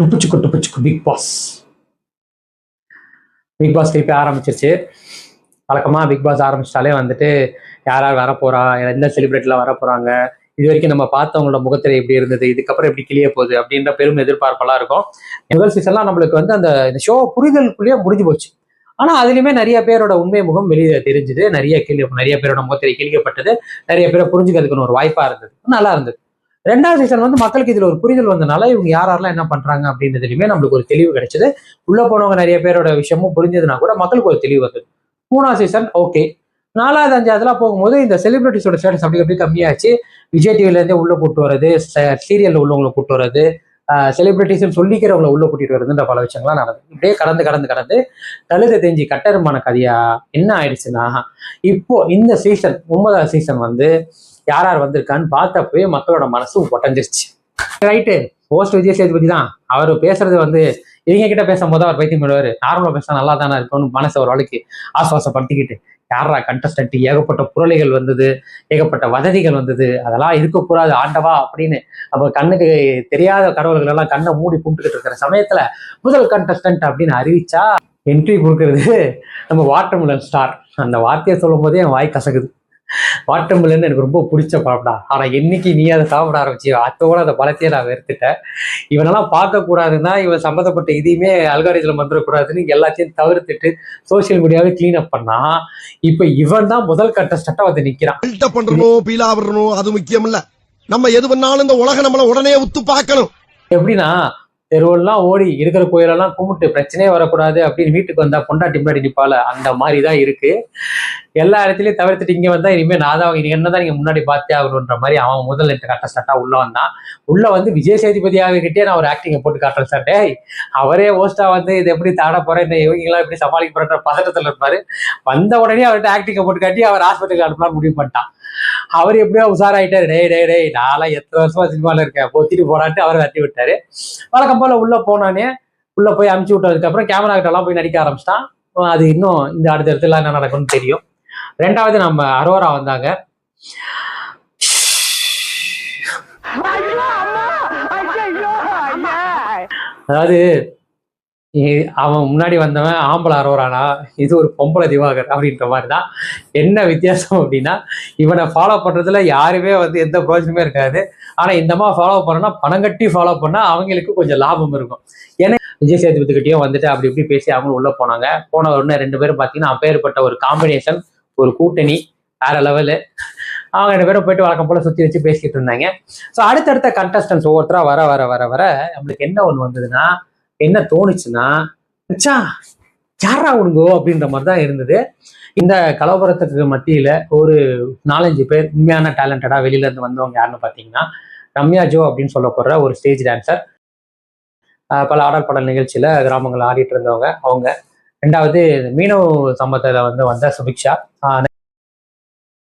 டுப்புச்சுக்கு டுப்புச்சுக்கு Bigg Boss Bigg Boss திருப்பி ஆரம்பிச்சிருச்சு. வழக்கமாக பிக் பாஸ் ஆரம்பிச்சிட்டாலே வந்துட்டு யார் யார் வர போறா எந்த செலிபிரிட்டிலாம் வர இது வரைக்கும் நம்ம பார்த்தவங்களோட முகத்திரை எப்படி இருந்தது இதுக்கப்புறம் எப்படி கிளிய போகுது அப்படின்ற பெரும் எதிர்பார்ப்பெல்லாம் இருக்கும். முதல் சீசன்லாம் நம்மளுக்கு வந்து அந்த இந்த ஷோ புரிதலுக்குள்ளேயே முடிஞ்சு போச்சு. ஆனால் அதுலேயுமே நிறைய பேரோட உண்மை முகம் வெளியே தெரிஞ்சுது. நிறைய கிளி நிறைய பேரோட முகத்திரை கிழிக்கப்பட்டது. நிறைய பேரை புரிஞ்சுக்கிறதுக்குன்னு ஒரு வாய்ப்பாக இருந்தது. நல்லா இருந்தது. ரெண்டாவது சீசன் வந்து மக்களுக்கு இதுல ஒரு புரிதல் வந்தனால இவங்க யார் யாரெல்லாம் என்ன பண்றாங்க அப்படின்றதுலயுமே நம்மளுக்கு ஒரு தெளிவு கிடைச்சது. உள்ள போனவங்க நிறைய பேரோட விஷயமும் புரிஞ்சதுன்னா கூட மக்களுக்கு ஒரு தெளிவு வந்தது. மூணாவது சீசன் ஓகே நாலாவது அஞ்சாவதுலாம் போகும்போது இந்த செலிபிரிட்டிஸோட ஸ்டேட்டஸ் அப்படி அப்படி கம்மியாச்சு. விஜய் டிவில இருந்தே உள்ள கூட்டு வர்றது சீரியல்ல உள்ளவங்களை கூட்டு வர்றது செலிபிரிட்டிஸ் சொல்லிக்கிறவங்களை உள்ள கூட்டிட்டு வருதுன்ற பல விஷயங்கள்லாம் நடந்தது. இப்படியே கடந்து கடந்து கடந்து தழுத தெரிஞ்சு கட்டருமான கதையா என்ன ஆயிடுச்சுன்னா இப்போ இந்த சீசன் ஒன்பதாவது சீசன் வந்து யார் யார் வந்திருக்கான்னு பார்த்தப்பவே மக்களோட மனசு உடஞ்சிருச்சு ரைட்டு போஸ்ட் விஜய் சேதுபதி தான் அவர் பேசுறது வந்து இவங்க கிட்ட பேசும்போது அவர் பைத்தியம் பண்ணுவார் நார்மலாக பேச நல்லா தானே இருக்கும்னு மனசை ஒரு ஆளுக்கு ஆசுவாசப்படுத்திக்கிட்டு யாரா கண்டஸ்டன்ட் ஏகப்பட்ட புரளிகள் வந்தது ஏகப்பட்ட வததிகள் வந்தது அதெல்லாம் இருக்கக்கூடாது ஆண்டவா அப்படின்னு அப்போ கண்ணுக்கு தெரியாத கடவுள்கள் எல்லாம் கண்ணை மூடி கும்பிட்டுக்கிட்டு இருக்கிற சமயத்துல முதல் கண்டஸ்டன்ட் அப்படின்னு அறிவிச்சா என்ட்ரி கொடுக்கறது நம்ம வாட்டர்மிலன் ஸ்டார் அந்த வார்த்தையை சொல்லும் போதே என் வாய் கசக்குது. வாட்டர்மிலன் எனக்கு ரொம்ப பிடிச்ச படம்டா ஆனா என்னைக்கு நீ அதை சாப்பிட ஆரம்பிச்சியோ அத்தோட அந்த பழத்தையே நான் வெறுத்துட்டேன். இவனெல்லாம் பார்க்க கூடாதுன்னா இவன் சம்மந்தப்பட்ட இதையுமே அல்காரிஜில் வந்துடக்கூடாதுன்னு எல்லாத்தையும் தவிர்த்துட்டு சோஷியல் மீடியாவை க்ளீன் அப் பண்ணா இப்ப இவன் தான் முதல் கண்டஸ்டன்ட்டா வந்து நிக்கிறான். பில்டப் பண்றணும் பீலா விடணும் அது முக்கியம் இல்ல நம்ம எது பண்ணாலும் இந்த உலகம் நம்மள உடனே உத்து பார்க்கணும். எப்படின்னா தெருவெல்லாம் ஓடி இருக்கிற கோயிலெல்லாம் கும்பிட்டு பிரச்சனையே வரக்கூடாது அப்படின்னு வீட்டுக்கு வந்தா பொண்டாட்டி முன்னாடி நிப்பால அந்த மாதிரி தான் இருக்கு. எல்லா இடத்துலயும் தவிர்த்துட்டு இங்க வந்தா இனிமே நான் தான் நீங்க என்னதான் நீங்க முன்னாடி பார்த்தே ஆகணுன்ற மாதிரி அவன் முதல்ல கட்ட ஸ்டார்ட்டா உள்ள வந்தான். உள்ள வந்து விஜய் சேதுபதி ஆகிக்கிட்டே நான் ஒரு ஆக்டிங்கை போட்டு காட்டுறேன் சார் டேய் அவரே ஓஸ்டா வந்து இது எப்படி தாட போறேன்? இந்த இவங்கெல்லாம் எப்படி சமாளிக்க போறேன்ற பதட்டத்துல இருப்பாரு. வந்த உடனே அவர்கிட்ட ஆக்டிங்கை போட்டு காட்டி அவர் ஹாஸ்பிட்டலுக்கு அனுப்பலாம் முடிவு பண்ணிட்டான். அவர் எப்படியோ உஷாராயிட்டாரு. டேய் டேய் டேய் நான்லாம் எத்தனை வருஷமா சினிமால இருக்கேன். பொத்திட்டு போறான்ட்டு அவர் தட்டி விட்டாரு. வழக்கம் போல உள்ள போனானே உள்ள போய் அமுச்சு விட்டதுக்கு அப்புறம் கேமரா கிட்ட எல்லாம் போய் நடிக்க ஆரம்பிச்சிட்டான். அது இன்னும் இந்த அடுத்த இடத்துல என்ன நடக்கும்னு தெரியும். ரெண்டாவது நம்ம அரோரா வந்தாங்க. அதாவது அவன் முன்னாடி வந்தவன் ஆம்பளை அரோரானா இது ஒரு பொம்பளை திவாகர் அப்படின்ற மாதிரி தான் என்ன வித்தியாசம் அப்படின்னா இவனை ஃபாலோ பண்ணுறதுல யாருமே வந்து எந்த பிரோஜனமே இருக்காது. ஆனால் இந்த மாதிரி ஃபாலோ பண்ணோன்னா பணம் கட்டி ஃபாலோ பண்ணால் அவங்களுக்கு கொஞ்சம் லாபம் இருக்கும். ஏன்னா விஜய் சேதுபதி வந்துட்டு அப்படி இப்படி பேசி அவங்களும் உள்ளே போனாங்க. போன உடனே ரெண்டு பேரும் பார்த்தீங்கன்னா அப்பேற்பட்ட ஒரு காம்பினேஷன் ஒரு கூட்டணி வேற லெவலு அவங்க ரெண்டு பேரும் போயிட்டு வழக்கம் போல சுற்றி வச்சு பேசிக்கிட்டு இருந்தாங்க. ஸோ அடுத்தடுத்த கண்டஸ்டன்ஸ் ஒவ்வொருத்தராக வர வர வர வர நம்மளுக்கு என்ன ஒன்று வந்ததுன்னா என்ன தோணுச்சுன்னா மச்சான் யாரா உனுங்கோ அப்படின்ற மாதிரி தான் இருந்தது. இந்த கலவரத்துக்கு மத்தியில் ஒரு நாலஞ்சு பேர் உண்மையான டேலண்டடாக வெளியில இருந்து வந்தவங்க யாருன்னு பார்த்தீங்கன்னா ரம்யா ஜோ அப்படின்னு சொல்ல போகிற ஒரு ஸ்டேஜ் டான்சர் பல ஆடல் பாடல் நிகழ்ச்சியில் கிராமங்கள் ஆடிட்டு இருந்தவங்க அவங்க. ரெண்டாவது மீனவ சம்பத்தில் வந்து வந்த சுபிக்ஷா. நிறையா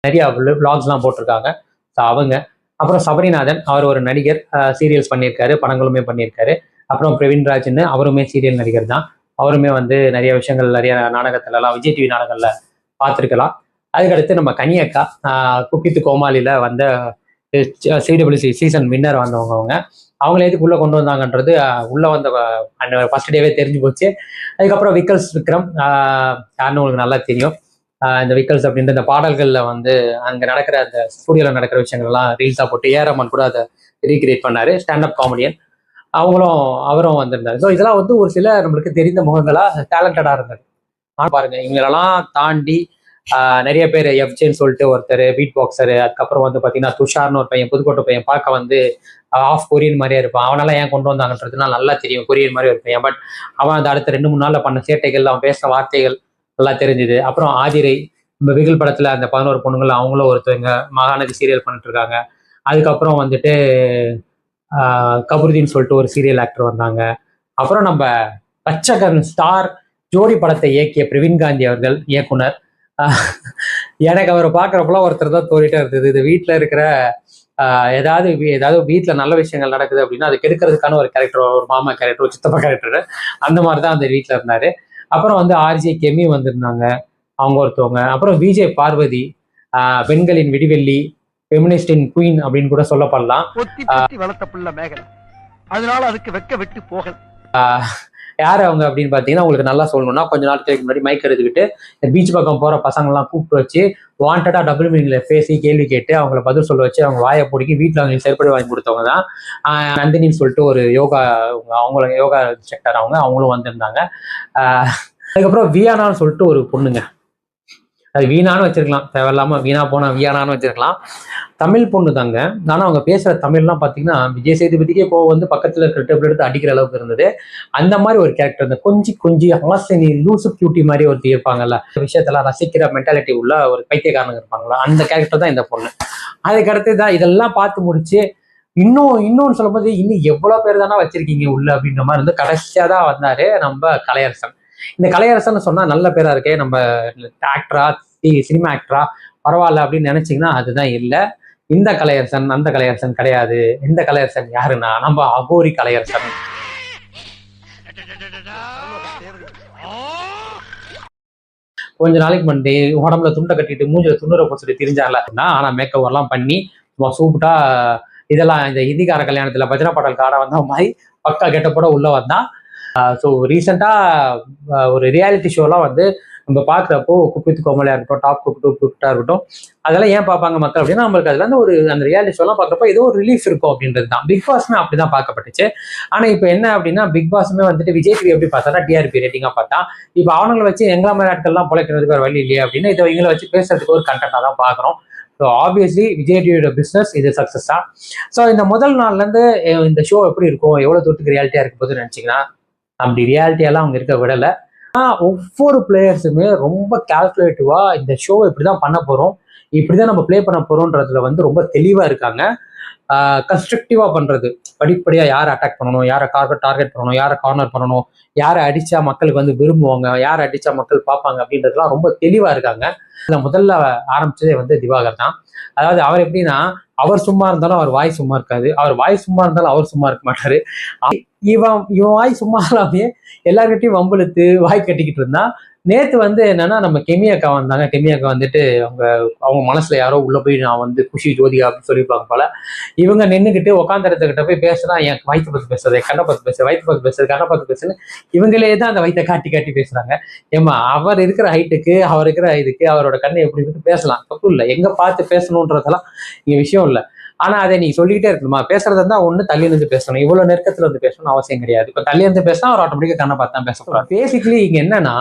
நிறைய விளாக்ஸ்லாம் போட்டிருக்காங்க. ஸோ அவங்க. அப்புறம் சபரிநாதன் அவர் ஒரு நடிகர். சீரியல்ஸ் பண்ணியிருக்காரு படங்களுமே பண்ணியிருக்காரு. அப்புறம் பிரவீன்ராஜ்னு அவருமே சீரியல் நடிகர் தான். அவருமே வந்து நிறைய விஷயங்கள் நிறைய நாடகத்துலலாம் விஜய் டிவி நாடகங்களில் பார்த்துருக்கலாம். அதுக்கடுத்து நம்ம கனியக்கா குப்பித்து கோமாளியில் வந்த சிடபிள்யூசி சீசன் வின்னர் வந்தவங்க அவங்க. அவங்கள எதுக்கு உள்ளே கொண்டு வந்தாங்கன்றது உள்ளே வந்த ஃபர்ஸ்ட் டேவே தெரிஞ்சு போச்சு. அதுக்கப்புறம் விக்கல்ஸ் விக்ரம் யாருன்னு உங்களுக்கு நல்லா தெரியும். இந்த விக்கல்ஸ் அப்படின்ற இந்த பாடல்களில் வந்து அங்கே நடக்கிற அந்த ஸ்டூடியோவில் நடக்கிற விஷயங்கள்லாம் ரீல்ஸாக போட்டு போட்டு ஏரமன் கூட அதை ரீக்ரியேட் பண்ணார். ஸ்டாண்டப் காமெடியன் அவங்களும் அவரும் வந்திருந்தாரு. ஸோ இதெல்லாம் வந்து ஒரு சில நம்மளுக்கு தெரிந்த முகங்களா டேலண்டடா இருந்தது. ஆனால் பாருங்க இவங்களெல்லாம் தாண்டி நிறைய பேர் எஃப்ஜேன்னு சொல்லிட்டு ஒருத்தர் பீட் பாக்ஸர் அதுக்கப்புறம் வந்து பார்த்தீங்கன்னா துஷார்னு ஒரு பையன் புதுக்கோட்டை பையன் பார்க்க வந்து ஆஃப் கொரியன் மாதிரியே இருப்பான். அவனெல்லாம் ஏன் கொண்டு வந்தாங்கன்றதுனா நல்லா தெரியும் கொரியன் மாதிரி ஒரு பையன். பட் அவன் அந்த அடுத்த ரெண்டு மூணு நாளில் பண்ண சேட்டைகள் அவன் பேசுகிற வார்த்தைகள் நல்லா தெரிஞ்சுது. அப்புறம் ஆதிரை நம்ம விகில் படத்தில் அந்த பதினோரு பொண்ணுங்கள் அவங்களும் ஒருத்தவங்க மகாநதி சீரியல் பண்ணிட்டு இருக்காங்க. அதுக்கப்புறம் வந்துட்டு கபருதீன் சொல்லிட்டு ஒரு சீரியல் ஆக்டர் வந்தாங்க. அப்புறம் நம்ம பச்சகன் ஸ்டார் ஜோடி படத்தை இயக்கிய பிரவீன் காந்தி அவர்கள் இயக்குனர். எனக்கு அவரை பார்க்குறப்பெல்லாம் ஒருத்தர் தான் தோறிட்டே இருந்தது. இது வீட்டில் இருக்கிற ஏதாவது ஏதாவது வீட்டில் நல்ல விஷயங்கள் நடக்குது அப்படின்னா அது கெடுக்கிறதுக்கான ஒரு கேரக்டர் ஒரு மாமா கேரக்டர் ஒரு சித்தப்பா கேரக்டர் அந்த மாதிரி தான் அந்த வீட்டில் இருந்தார். அப்புறம் வந்து ஆர்ஜே கெமி வந்திருந்தாங்க அவங்க ஒருத்தவங்க. அப்புறம் விஜய் பார்வதி பெண்களின் விடிவெள்ளி ஃபெமினிஸ்டின் குயின் அப்படின்னு கூட சொல்லப்படலாம் வளர்த்த புள்ள மேகலை. அதனால அதுக்கு வெக்க வெட்டு போகல. யார் அவங்க அப்படின்னு பார்த்தீங்கன்னா உங்களுக்கு நல்லா சொல்லணும்னா கொஞ்ச நாட்களுக்கு முன்னாடி மைக் எடுத்துக்கிட்டு இந்த பீச் பக்கம் போகிற பசங்கள்லாம் கூப்பிட்டு வச்சு வாண்டடாக டபுள் மீனிங்ல பேசி கேள்வி கேட்டு அவங்கள பதில் சொல்ல வச்சு அவங்க வாயை பிடிக்கி வீட்டில் அவங்களுக்கு செருப்படி வாங்கி கொடுத்தவங்க தான். நந்தினின்னு சொல்லிட்டு ஒரு யோகா அவங்க- அவங்கள யோகா செக்டர் அவங்க அவங்களும் வந்திருந்தாங்க. அதுக்கப்புறம் வியானான்னு சொல்லிட்டு ஒரு பொண்ணுங்க. அது வீணான்னு வச்சிருக்கலாம். தேவையில்லாம வீணா போன வீணான்னு வச்சிருக்கலாம். தமிழ் பொண்ணு தாங்க. ஆனால் அவங்க பேசுகிற தமிழ்லாம் பார்த்தீங்கன்னா விஜய் சேதுபதிக்கே கோவம் வந்து பக்கத்தில் இருக்கிற டேபிள் எடுத்து அடிக்கிற அளவுக்கு இருந்தது. அந்த மாதிரி ஒரு கேரக்டர் இந்த கொஞ்சி கொஞ்சி ஹாசனி லூசு கியூட்டி மாதிரி ஒருத்தி இருப்பாங்கல்ல. விஷயத்தெல்லாம் ரசிக்கிற மென்டாலிட்டி உள்ள ஒரு பைத்தியக்காரங்க இருப்பாங்களா? அந்த கேரக்டர் தான் இந்த பொண்ணு. அதுக்கடுத்து தான் இதெல்லாம் பார்த்து முடிச்சு இன்னும் இன்னொன்னு சொல்லும்போது இன்னும் எவ்வளோ பேர் தானே வச்சிருக்கீங்க உள்ள அப்படின்ற மாதிரி வந்து கடைசியாக தான் வந்தாரு நம்ம கலையரசன். இந்த கலையரசன் சொன்னா நல்ல பேரா இருக்கே நம்ம ஆக்டரா சினிமா ஆக்டரா பரவாயில்ல அப்படின்னு நினைச்சீங்கன்னா அதுதான் இல்லை. இந்த கலையரசன் அந்த கலையரசன் கிடையாது. இந்த கலையரசன் யாருன்னா? நம்ம அகோரி கலையரசன். கொஞ்ச நாளைக்கு முன்னாடி உடம்புல துண்டை கட்டிட்டு மூஞ்சில துண்டுற போச்சுட்டு திரிஞ்சார்ல. ஆனா மேக்கப் எல்லாம் பண்ணி சும்மா சூப்பரா இதெல்லாம் இந்த இந்திகார கல்யாணத்துல பஜனை பாடல் காட வந்த மாதிரி பக்கா கெட்டப்போட உள்ள வந்தான். ஸோ ரீசெண்டாக ஒரு ரியாலிட்டி ஷோலாம் வந்து நம்ம பார்க்குறப்போ குப்பித்து கோமலையாக இருக்கட்டும் டாப் குப்பிட்டு குப்பிட்டா இருக்கட்டும் அதெல்லாம் ஏன் பார்ப்பாங்க மக்கள் அப்படின்னா நம்மளுக்கு அதில் வந்து ஒரு அந்த ரியாலிட்டி ஷோலாம் பார்க்குறப்போ ஏதோ ஒரு ரிலீஃப் இருக்கும் அப்படின்றது தான். பிக் பாஸ்மே அப்படி தான் பார்க்கப்பட்டுச்சு. ஆனால் இப்போ என்ன அப்படின்னா பிக் பாஸ்மே வந்துட்டு விஜய் டிவி எப்படி பார்த்தா டிஆர்பி ரேட்டிங்காக பார்த்தா. இப்போ அவங்களை வச்சு எங்களா மாதிரி ஆட்கள்லாம் பிழைக்கிறதுக்கு வேறு வழி இல்லையா அப்படின்னு இதை இவங்களை வச்சு பேசுறதுக்கு ஒரு கண்டென்ட்டாக தான் பார்க்குறோம். ஸோ ஆப்வியஸ்லி விஜய் டிவியோட பிஸ்னஸ் இது சக்ஸஸ் தான் ஸோ இந்த முதல் நாள்லேருந்து இந்த ஷோ எப்படி இருக்கும் எவ்வளோ தூரத்துக்கு ரியாலிட்டியாக இருக்க போதுன்னு நினச்சிங்கன்னா அப்படி ரியாலிட்டியெல்லாம் அவங்க இருக்க விடலை. ஆனால் ஒவ்வொரு பிளேயர்ஸுமே ரொம்ப கால்குலேட்டிவாக இந்த ஷோ இப்படி தான் பண்ண போகிறோம் இப்படி தான் நம்ம ப்ளே பண்ண போகிறோன்றதுல வந்து ரொம்ப தெளிவாக இருக்காங்க. கன்ஸ்ட்ரக்டிவாக பண்ணுறது படிப்படியாக யாரை அட்டாக் பண்ணணும் யாரை டார்கெட் டார்கெட் பண்ணணும் யாரை கார்னர் பண்ணணும் யாரை அடித்தா மக்களுக்கு வந்து விரும்புவாங்க யாரை அடித்தா மக்கள் பார்ப்பாங்க அப்படின்றதுலாம் ரொம்ப தெளிவாக இருக்காங்க. இதில் முதல்ல ஆரம்பிச்சதே வந்து திவாகர் தான். அதாவது அவர் எப்படின்னா அவர் சும்மா இருந்தாலும் அவர் வாய் சும்மா இருக்காது. அவர் வாய் சும்மா இருந்தாலும் அவர் சும்மா இருக்க மாட்டாரு. இவன் இவன் வாய் சும்மா இல்லாமே எல்லார்கிட்டையும் வம்பிழுத்து வாய் கட்டிக்கிட்டு இருந்தா நேத்து வந்து என்னன்னா நம்ம கெமி அக்கா வந்தாங்க. கெமி அக்கா வந்துட்டு அவங்க அவங்க மனசுல யாரோ உள்ள போய் நான் வந்து குஷி ஜோதிகா அப்படின்னு சொல்லியிருப்பாங்க போல. இவங்க நின்றுக்கிட்டு உட்காந்துறதுக்கிட்ட போய் பேசுனா என் வயிற்று பத்து பேசுறது கண்ணை பத்து பேசுறது வயிற்று பத்து பேசுறது கண்ணை பத்து பேசுன்னு இவங்களே தான் அந்த வயிற்றை காட்டி காட்டி பேசுறாங்க. ஏமா அவர் இருக்கிற ஹைட்டுக்கு அவர் இருக்கிற இதுக்கு அவரோட கண்ணை எப்படி இருக்கு பேசலாம்? தப்பு இல்லை. எங்க பார்த்து பேசணுன்றதெல்லாம் இங்க விஷயம் இல்லை. ஆனா அதை நீ சொல்லிக்கிட்டே இருக்கணுமா? பேசுறதா இருந்தா ஒண்ணு தள்ளி இருந்து பேசணும். இவ்வளவு நெருக்கத்துல இருந்து பேசணும்னு அவசியம் கிடையாது. இப்ப தள்ளி இருந்து பேசினா அவர் ஆட்டோமேட்டிக்கா கண்ணை பார்த்து தான் பேச போறாரு. பேசிக்கலி இங்க என்னன்னா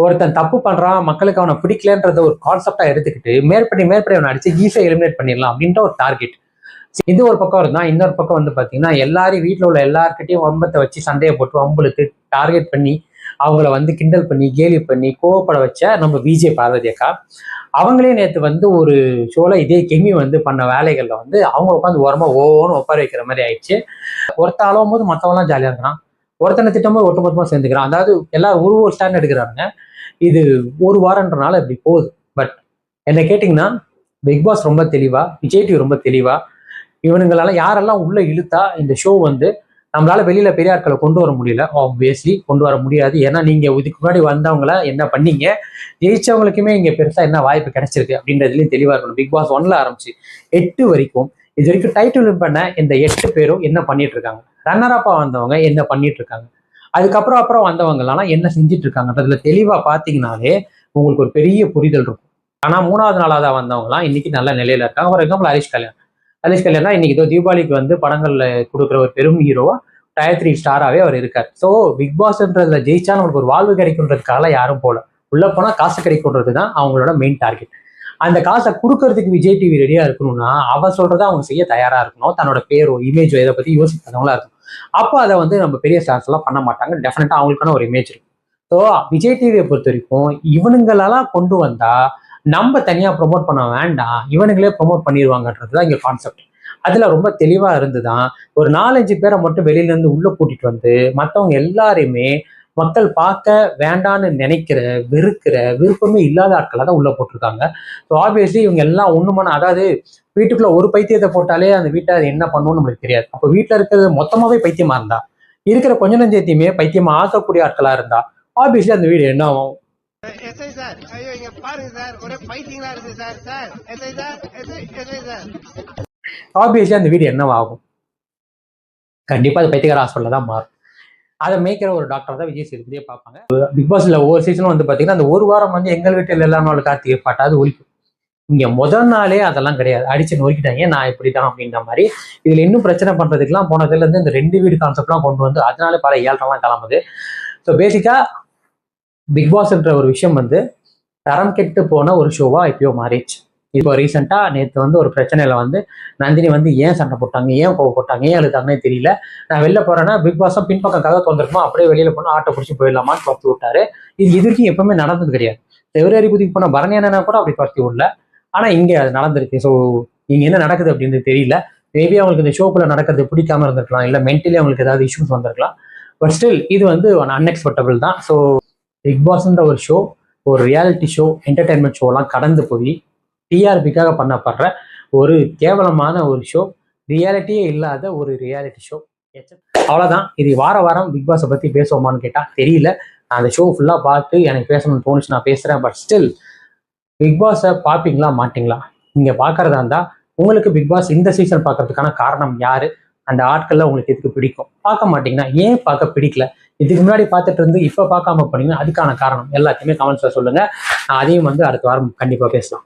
ஒருத்தன் தப்பு பண்றான் மக்களுக்கு அவனை பிடிக்கலன்றத ஒரு கான்செப்டா எடுத்துக்கிட்டு மேற்படி மேற்படி அவனை அடிச்சு ஈஸியா எலிமினேட் பண்ணிடலாம் அப்படின்ற ஒரு டார்கெட் இது ஒரு பக்கம் இருந்தா இன்னொரு பக்கம் வந்து பாத்தீங்கன்னா எல்லாரையும் வீட்டுல உள்ள எல்லாருக்கிட்டையும் வம்பத்தை வச்சு சண்டையை போட்டு வம்புளுக்கு டார்கெட் பண்ணி அவங்கள வந்து கிண்டல் பண்ணி கேலி பண்ணி கோவப்பட வச்ச நம்ம விஜய் பார்வதி அக்கா. அவங்களே நேற்று வந்து ஒரு ஷோல இதே கெமி வந்து பண்ண வேலைகள்ல வந்து அவங்க உட்காந்து ஓரமாக ஓன்னு உட்கார வைக்கிற மாதிரி ஆயிடுச்சு. ஒருத்த அளவும் போது மற்றவங்களாம் ஜாலியாக இருக்கிறான் ஒருத்தனை திட்டமும் ஒட்டுமொத்தமாக சேர்ந்துக்கிறான். அதாவது எல்லாரும் ஒரு ஒரு ஸ்டாண்ட் எடுக்கிறாங்க இது ஒரு வாரன்றனால இப்படி போகுது. பட் என்னை கேட்டிங்கன்னா பிக் பாஸ் ரொம்ப தெளிவாக விஜய் டிவி ரொம்ப தெளிவாக இவனுங்களால யாரெல்லாம் உள்ளே இழுத்தா இந்த ஷோ வந்து நம்மளால வெளியில பெரிய ஆட்களை கொண்டு வர முடியல? ஆப்வியஸ்லி கொண்டு வர முடியாது. ஏன்னா நீங்க இதுக்கு முன்னாடி வந்தவங்கள என்ன பண்ணீங்க? ஜெயிச்சவங்களுக்குமே இங்க பெருசா என்ன வாய்ப்பு கிடைச்சிருக்கு? அப்படின்றதுலயும் தெளிவா இருக்கணும். பிக் பாஸ் ஒன்ல ஆரம்பிச்சு எட்டு வரைக்கும் இது வரைக்கும் டைட்டில் பண்ண இந்த எட்டு பேரும் என்ன பண்ணிட்டு இருக்காங்க? ரன்னர் அப்பா வந்தவங்க என்ன பண்ணிட்டு இருக்காங்க அதுக்கப்புறம் அப்புறம் வந்தவங்கலாம் என்ன செஞ்சுட்டு இருக்காங்கன்றதுல தெளிவா பாத்தீங்கன்னாலே உங்களுக்கு ஒரு பெரிய புரிதல் இருக்கும். ஆனா மூணாவது நாளாக வந்தவங்கலாம் இன்னைக்கு நல்ல நிலையில இருக்காங்க. For example Harish Kalyan. Harish Kalyan இன்னைக்கு இதோ தீபாவளிக்கு வந்து படங்கள்ல கொடுக்குற ஒரு பெரும் ஹீரோவா டயர் த்ரீ ஸ்டாராகவே அவர் இருக்கார். ஸோ பிக் பாஸ்ன்றதுல ஜெயிச்சா நம்மளுக்கு ஒரு வாழ்வு கிடைக்குன்றதுக்காக யாரும் போல. உள்ள போனா காசு கிடைக்குன்றது தான் அவங்களோட மெயின் டார்கெட் அந்த காசை கொடுக்கறதுக்கு விஜய் டிவி ரெடியா இருக்கணும்னா அவ சொல்றதை அவங்க செய்ய தயாரா இருக்கணும். தன்னோட பேரோ இமேஜோ இதை பத்தி யோசிக்காதவங்களா இருக்கணும். அப்போ அதை வந்து நம்ம பெரிய ஸ்டார்ஸ் எல்லாம் பண்ண மாட்டாங்க. டெஃபினட்டா அவங்களுக்கான ஒரு இமேஜ் இருக்கும். ஸோ விஜய் டிவியை பொறுத்த வரைக்கும் இவனுங்களெல்லாம் கொண்டு வந்தா நம்ம தனியா ப்ரொமோட் பண்ண வேண்டாம். இவனுங்களே ப்ரொமோட் பண்ணிடுவாங்கன்றது தான் இங்க கான்செப்ட் அதுல ரொம்ப தெளிவா இருந்துதான் ஒரு நாலஞ்சு பேரை மட்டும் வெளியில இருந்து உள்ள கூட்டிட்டு வந்து மற்றவங்க எல்லாரையுமே மக்கள் பார்க்க வேண்டான்னு நினைக்கிற வெறுக்கிற விருப்பமே இல்லாத ஆட்களை தான் உள்ள போட்டிருக்காங்க. ஸோ ஆப்வியஸ்லி இவங்க எல்லாம் ஒண்ணுமான அதாவது வீட்டுக்குள்ள ஒரு பைத்தியத்தை போட்டாலே அந்த வீட்டை அது என்ன பண்ணும்னு நம்மளுக்கு தெரியாது. அப்போ வீட்டில் இருக்கிறது மொத்தமாவே பைத்தியமா இருந்தா இருக்கிற கொஞ்ச நஞ்சத்தையுமே பைத்தியமா ஆக்கக்கூடிய ஆட்களா இருந்தா ஆப்வியஸ்லி அந்த வீடு என்ன ஆகும்? எஸ்ஐ சார் ஐயோ இங்க பாருங்க சார் ஒரே பைத்தியங்களா இருக்கு sir sir SI sir SI SI sir obviously அந்த வீடு என்னவாகும்? கண்டிப்பாக அது பைத்தியகார ஹாஸ்பிட்டலில் தான் மாறும். அதை மேய்க்கிற ஒரு டாக்டர் தான் விஜய் சேதுபதியே பார்ப்பாங்க. பிக் பாஸ்ல ஒவ்வொரு சீசனும் வந்து பார்த்தீங்கன்னா அந்த ஒரு வாரம் வந்து எங்கள் வீட்டில் எல்லாம் நாள் கார்த்திகை பாட்டு அது ஒழிக்கும் இங்க முதல் நாளே அதெல்லாம் கிடையாது. அடிச்சு நொறுக்கிட்டாங்க நான் இப்படி தான்? அப்படின்ற மாதிரி. இதுல இன்னும் பிரச்சனை பண்றதுக்குலாம் போனதுல இருந்து இந்த ரெண்டு வீடு கான்செப்ட்லாம் கொண்டு வந்து அதனால பல ஏழ்றலாம் கிளம்புது. ஸோ பேசிக்கா பிக் பாஸ்ன்ற ஒரு விஷயம் வந்து தரம் கெட்டு போன ஒரு ஷோவா இப்பயோ மாறிடுச்சு. இப்போ ரீசெண்டாக நேற்று வந்து ஒரு பிரச்சனையில் வந்து நந்தினி வந்து ஏன் சண்டை போட்டாங்க? ஏன் கோவம் போட்டாங்க? ஏன் அழுதாங்கன்னே தெரியல. நான் வெளில போகிறேன்னா பிக் பாஸும் பின்பக்கம் கதை திறந்துருக்குமா? அப்படியே வெளியில் போனால் ஆட்டோ பிடிச்சி போயிடலாமான்னு துரத்தி விட்டாரு. இது இதுக்கும் எப்பவுமே நடந்தது கிடையாது. செவரேரி புதிக்கு போன பரணியானா கூட அப்படி துரத்தி விடல. ஆனால் இங்கே அது நடந்திருக்கு. ஸோ இங்கே என்ன நடக்குது அப்படின்றது தெரியல. மேபி அவங்களுக்கு இந்த ஷோக்குள்ள நடக்கிறது பிடிக்காம இருந்திருக்கலாம். இல்லை மென்டலி அவங்களுக்கு ஏதாவது இஷ்யூஸ் வந்திருக்கலாம். பட் ஸ்டில் இது வந்து அன்எக்ஸ்பெக்டபிள் தான். ஸோ பிக் பாஸ்ன்ற ஒரு ஷோ ஒரு ரியாலிட்டி ஷோ என்டர்டைன்மெண்ட் ஷோலாம் கடந்து போய் டிஆர்பிக்காக பண்ணப்படுற ஒரு கேவலமான ஒரு ஷோ ரியாலிட்டியே இல்லாத ஒரு ரியாலிட்டி ஷோ அவ்வளோதான் இது வார வாரம் பிக் பாஸை பற்றி பேசுவோமான்னு கேட்டால் தெரியல. நான் அந்த ஷோ ஃபுல்லாக பார்த்து எனக்கு பேசணும்னு தோணுச்சு நான் பேசுகிறேன் பட் ஸ்டில் பிக் பாஸை பார்ப்பீங்களா மாட்டிங்களா? நீங்கள் பார்க்குறதா இருந்தால் உங்களுக்கு பிக் பாஸ் இந்த சீசன் பார்க்கறதுக்கான காரணம் யார்? அந்த ஆட்கள்லாம் உங்களுக்கு எதுக்கு பிடிக்கும்? பார்க்க மாட்டிங்கன்னா ஏன் பார்க்க பிடிக்கல? இதுக்கு முன்னாடி பார்த்துட்டு இருந்து இப்போ பார்க்காம போனீங்கன்னா அதுக்கான காரணம் எல்லாத்தையுமே கமெண்ட்ஸில் சொல்லுங்கள் நான் அதையும் வந்து அடுத்த வாரம் கண்டிப்பாக பேசலாம்.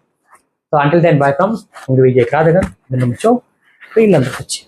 So until then bye from உங்கள் விஜய் கிராதகன் இந்த நிமிஷம் ஃபீல் வந்துருச்சு